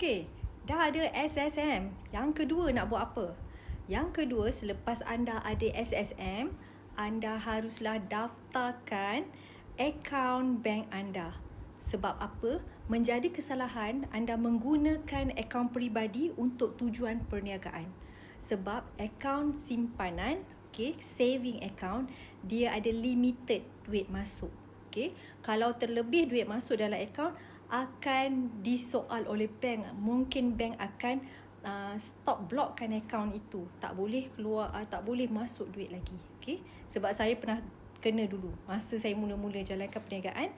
Okey, dah ada SSM. Yang kedua nak buat apa? Yang kedua selepas anda ada SSM, anda haruslah daftarkan akaun bank anda. Sebab apa? Menjadi kesalahan anda menggunakan akaun peribadi untuk tujuan perniagaan. Sebab akaun simpanan, okay, saving account, dia ada limited duit masuk. Okay. Kalau terlebih duit masuk dalam akaun, akan disoal oleh bank. Mungkin bank akan uh, stop blockkan akaun itu. Tak boleh keluar, uh, tak boleh masuk duit lagi. Okay. Sebab saya pernah kena dulu. Masa saya mula-mula jalankan perniagaan,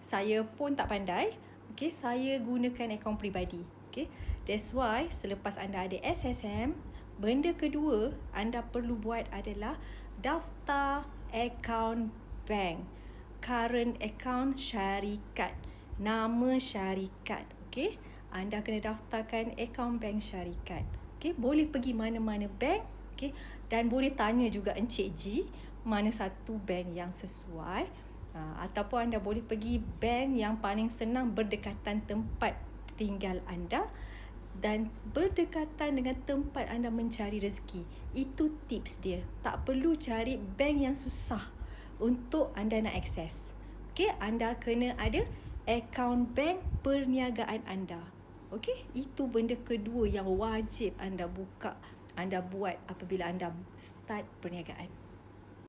saya pun tak pandai. Okay, saya gunakan akaun peribadi. Okay. That's why selepas anda ada SSM, benda kedua anda perlu buat adalah daftar akaun bank. Current account syarikat nama syarikat. Okey, anda kena daftarkan akaun bank syarikat. Okey, boleh pergi mana-mana bank. Okey, dan boleh tanya juga Encik G mana satu bank yang sesuai. Ha, ataupun anda boleh pergi bank yang paling senang berdekatan tempat tinggal anda dan berdekatan dengan tempat anda mencari rezeki. Itu tips dia. Tak perlu cari bank yang susah untuk anda nak akses. Okey, anda kena ada akaun bank perniagaan anda. Okey, itu benda kedua yang wajib anda buka, anda buat apabila anda start perniagaan.